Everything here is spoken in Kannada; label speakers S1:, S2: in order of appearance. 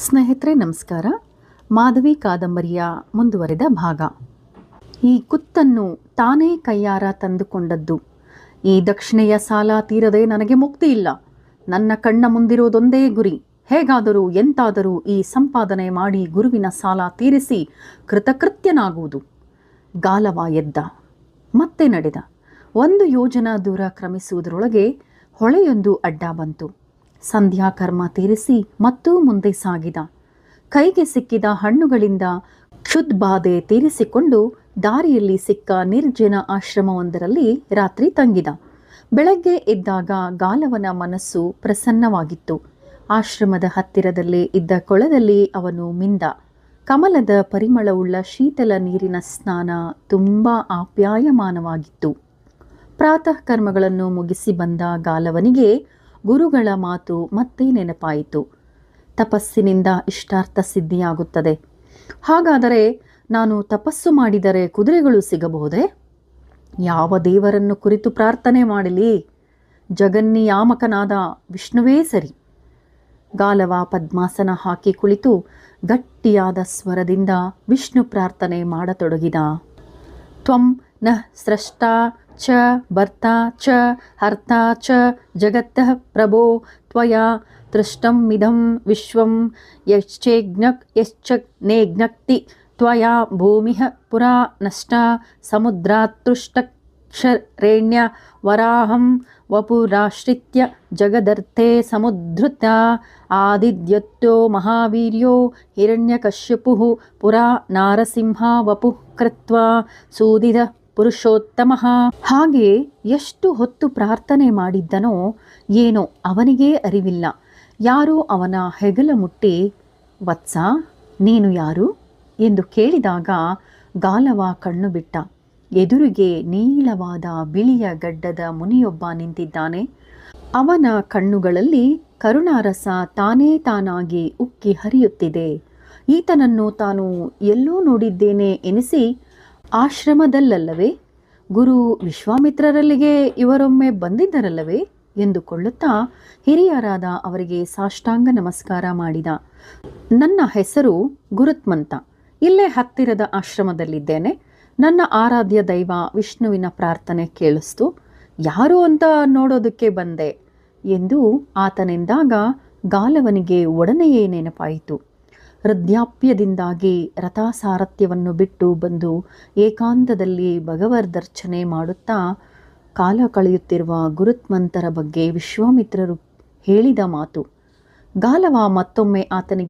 S1: ಸ್ನೇಹಿತರೆ, ನಮಸ್ಕಾರ. ಮಾಧವಿ ಕಾದಂಬರಿಯ ಮುಂದುವರೆದ ಭಾಗ. ಈ ಕುತ್ತನ್ನು ತಾನೇ ಕೈಯಾರ ತಂದುಕೊಂಡದ್ದು. ಈ ದಕ್ಷಿಣೆಯ ಸಾಲ ತೀರದೆ ನನಗೆ ಮುಕ್ತಿ ಇಲ್ಲ. ನನ್ನ ಕಣ್ಣ ಮುಂದಿರೋದೊಂದೇ ಗುರಿ. ಹೇಗಾದರೂ ಎಂತಾದರೂ ಈ ಸಂಪಾದನೆ ಮಾಡಿ ಗುರುವಿನ ಸಾಲ ತೀರಿಸಿ ಕೃತಕೃತ್ಯನಾಗುವುದು. ಗಾಲವ ಎದ್ದ. ಮತ್ತೆ ನಡೆದ. ಒಂದು ಯೋಜನಾ ದೂರ ಕ್ರಮಿಸುವುದರೊಳಗೆ ಹೊಳೆಯೊಂದು ಅಡ್ಡ ಬಂತು. ಸಂಧ್ಯಾ ಕರ್ಮ ತೀರಿಸಿ ಮತ್ತೂ ಮುಂದೆ ಸಾಗಿದ. ಕೈಗೆ ಸಿಕ್ಕಿದ ಹಣ್ಣುಗಳಿಂದ ಕ್ಷುದ್ಬಾಧೆ ತೀರಿಸಿಕೊಂಡು ದಾರಿಯಲ್ಲಿ ಸಿಕ್ಕ ನಿರ್ಜನ ಆಶ್ರಮವೊಂದರಲ್ಲಿ ರಾತ್ರಿ ತಂಗಿದ. ಬೆಳಗ್ಗೆ ಎದ್ದಾಗ ಗಾಲವನ ಮನಸ್ಸು ಪ್ರಸನ್ನವಾಗಿತ್ತು. ಆಶ್ರಮದ ಹತ್ತಿರದಲ್ಲೇ ಇದ್ದ ಕೊಳದಲ್ಲಿ ಅವನು ಮಿಂದ. ಕಮಲದ ಪರಿಮಳವುಳ್ಳ ಶೀತಲ ನೀರಿನ ಸ್ನಾನ ತುಂಬ ಆಪ್ಯಾಯಮಾನವಾಗಿತ್ತು. ಪ್ರಾತಃ ಕರ್ಮಗಳನ್ನು ಮುಗಿಸಿ ಬಂದ ಗಾಲವನಿಗೆ ಗುರುಗಳ ಮಾತು ಮತ್ತೆ ನೆನಪಾಯಿತು. ತಪಸ್ಸಿನಿಂದ ಇಷ್ಟಾರ್ಥ ಸಿದ್ಧಿಯಾಗುತ್ತದೆ. ಹಾಗಾದರೆ ನಾನು ತಪಸ್ಸು ಮಾಡಿದರೆ ಕುದುರೆಗಳು ಸಿಗಬಹುದೇ? ಯಾವ ದೇವರನ್ನು ಕುರಿತು ಪ್ರಾರ್ಥನೆ ಮಾಡಲಿ? ಜಗನ್ನಿಯಾಮಕನಾದ ವಿಷ್ಣುವೇ ಸರಿ. ಗಾಲವ ಪದ್ಮಾಸನ ಹಾಕಿ ಕುಳಿತು ಗಟ್ಟಿಯಾದ ಸ್ವರದಿಂದ ವಿಷ್ಣು ಪ್ರಾರ್ಥನೆ ಮಾಡತೊಡಗಿದ. ತ್ವಂ ನಃ ಸ್ರಷ್ಟಾ च भर्ता च हर्ता च जगतः प्रभो त्वया तृष्टमिदं विश्वं यश्चेज्ञक् यश्च नेज्ञक्ति त्वया भूमिः पुरा नष्टा समुद्रातृष्टक्षरेण्या वराहं वपुराश्रित्य जगदर्थे समुद्धृता आदिद्यत्यो महावीर्यो हिरण्यकश्यपुः पुरा नारसिंहा वपुः कृत्वा सूदिरः ಪುರುಷೋತ್ತಮ. ಹಾಗೆ ಎಷ್ಟು ಹೊತ್ತು ಪ್ರಾರ್ಥನೆ ಮಾಡಿದ್ದನೋ ಏನೋ ಅವನಿಗೇ ಅರಿವಿಲ್ಲ. ಯಾರೋ ಅವನ ಹೆಗಲ ಮುಟ್ಟಿ, ವತ್ಸ, ನೀನು ಯಾರು? ಎಂದು ಕೇಳಿದಾಗ ಗಾಲವ ಕಣ್ಣು ಬಿಟ್ಟ. ಎದುರಿಗೆ ನೀಳವಾದ ಬಿಳಿಯ ಗಡ್ಡದ ಮುನಿಯೊಬ್ಬ ನಿಂತಿದ್ದಾನೆ. ಅವನ ಕಣ್ಣುಗಳಲ್ಲಿ ಕರುಣಾರಸ ತಾನೇ ತಾನಾಗಿ ಉಕ್ಕಿ ಹರಿಯುತ್ತಿದೆ. ಈತನನ್ನು ತಾನು ಎಲ್ಲೋ ನೋಡಿದ್ದೇನೆ ಎನಿಸಿ ಆಶ್ರಮದಲ್ಲಲ್ಲವೇ? ಗುರು ವಿಶ್ವಾಮಿತ್ರರಲ್ಲಿಗೆ ಇವರೊಮ್ಮೆ ಬಂದಿದ್ದರಲ್ಲವೇ? ಎಂದುಕೊಳ್ಳುತ್ತಾ ಹಿರಿಯರಾದ ಅವರಿಗೆ ಸಾಷ್ಟಾಂಗ ನಮಸ್ಕಾರ ಮಾಡಿದ. ನನ್ನ ಹೆಸರು ಗುರುತ್ಮಂತ. ಇಲ್ಲೇ ಹತ್ತಿರದ ಆಶ್ರಮದಲ್ಲಿದ್ದೇನೆ. ನನ್ನ ಆರಾಧ್ಯ ದೈವ ವಿಷ್ಣುವಿನ ಪ್ರಾರ್ಥನೆ ಕೇಳಿಸ್ತು. ಯಾರು ಅಂತ ನೋಡೋದಕ್ಕೆ ಬಂದೆ ಎಂದು ಆತನೆಂದಾಗ ಗಾಲವನಿಗೆ ಒಡನೆಯೇ ನೆನಪಾಯಿತು. ವೃದ್ಧಾಪ್ಯದಿಂದಾಗಿ ರಥಸಾರಥ್ಯವನ್ನು ಬಿಟ್ಟು ಬಂದು ಏಕಾಂತದಲ್ಲಿ ಭಗವರ್ದರ್ಚನೆ ಮಾಡುತ್ತಾ ಕಾಲ ಕಳೆಯುತ್ತಿರುವ ಗುರುತ್ಮಂತರ ಬಗ್ಗೆ ವಿಶ್ವಾಮಿತ್ರರು ಹೇಳಿದ ಮಾತು. ಗಾಲವ ಮತ್ತೊಮ್ಮೆ ಆತನಿಗೆ